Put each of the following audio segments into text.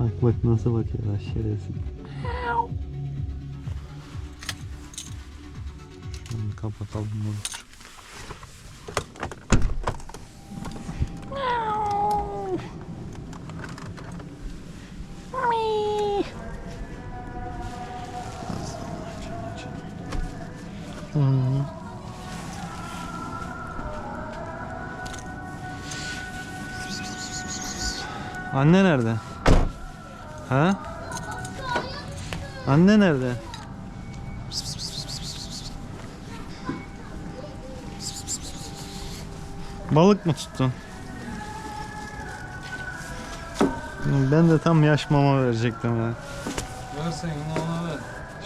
Bak bak nasıl bakıyorlar şerefsiz. Şimdi kapatalım bunu. Hı. Anne nerede? Ha? Anne nerede? Balık mı tuttun? Ben de tam yaş mama verecektim ya. Versen yine ona ver.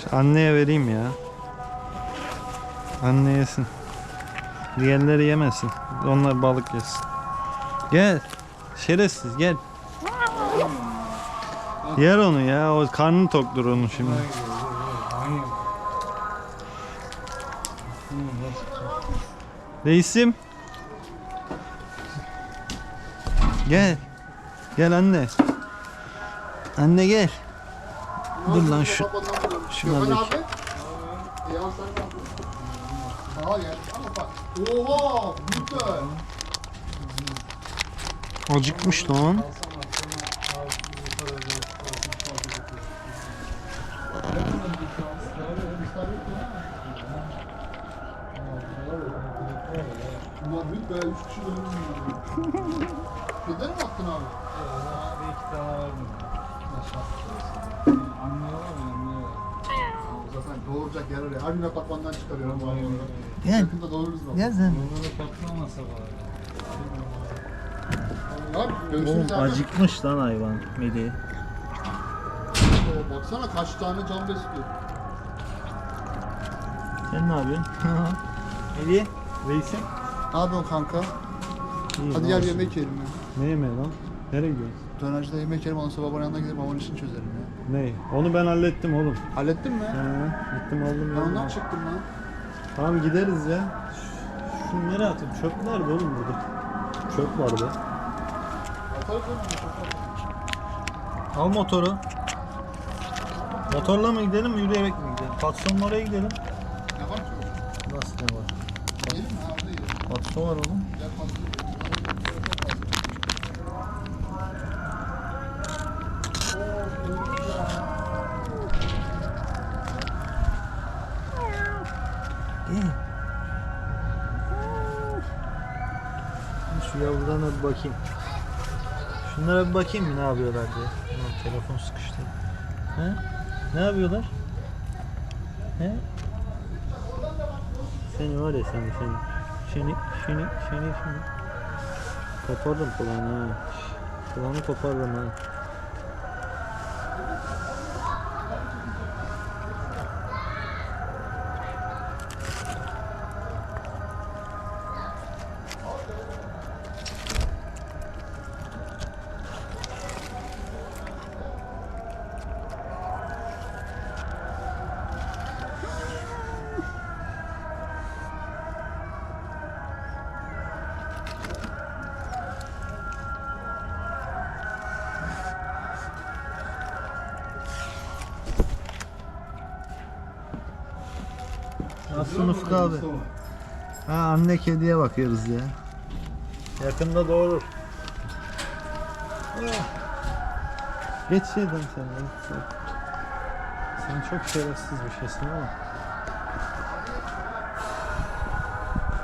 Şu anneye vereyim ya. Anne yesin. Diğerleri yemesin. Onlar balık yesin. Gel. Şerefsiz gel. Yer onu ya. O karnı toktur onun şimdi. Reisim. Gel. Gel anne. Anne gel. Dur lan şu. şuna Gökhan bir-. Oha! Acıkmış lan. Ulan büyük be. Üç kişi bölümü Gider mi attın abi? Bir iki tane mı? Zaten doğuracak yer oraya. Her gün apartmandan çıkarıyorum bu hayvanları. Gel. Yakında doğururuz bak. Sen. Bunları patlamasa bari. Abi zaten. acıkmış lan hayvan. Melih. Ee, Baksana kaç tane can besliyor. Sen ne yapıyorsun? Melih. Reisim. Ne yapıyorsun kanka? İyi, Hadi gel olsun? yemek yiyelim ya. Ne yemeği lan? Nereye gidiyorsun? Dönercide yemek yiyelim ondan sonra babanın yanına gidelim babanın işini çözelim ya. Ne? Onu ben hallettim oğlum. Hallettin mi? He, gittim aldım Ben ya. ondan çıktım lan. Tamam gideriz ya. Nereye atayım? Çöp nerede oğlum burada? Çöp var be. Atarız. Al motoru. Motorla mı gidelim yürüyerek mi gidelim? Patsonun oraya gidelim. Ne var ki? Nasıl ne var? Yiyelim mi? Patson var oğlum. Şu yavrudan bir bakayım. Şunlara bir bakayım mı ne yapıyorlar diye. Ulan telefon sıkıştı. He? Ne yapıyorlar? He? Seni var ya seni seni. Seni seni seni seni. Kopardım kulağını ha. Kulağını kopardım ha. Nasılsın Ufuk abi? Ha anne kediye bakıyoruz ya. Yakında doğurur. Ah. Geç şeyden sen ya. Sen, çok şerefsiz bir şeysin ama.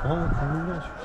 Aa kamera açmış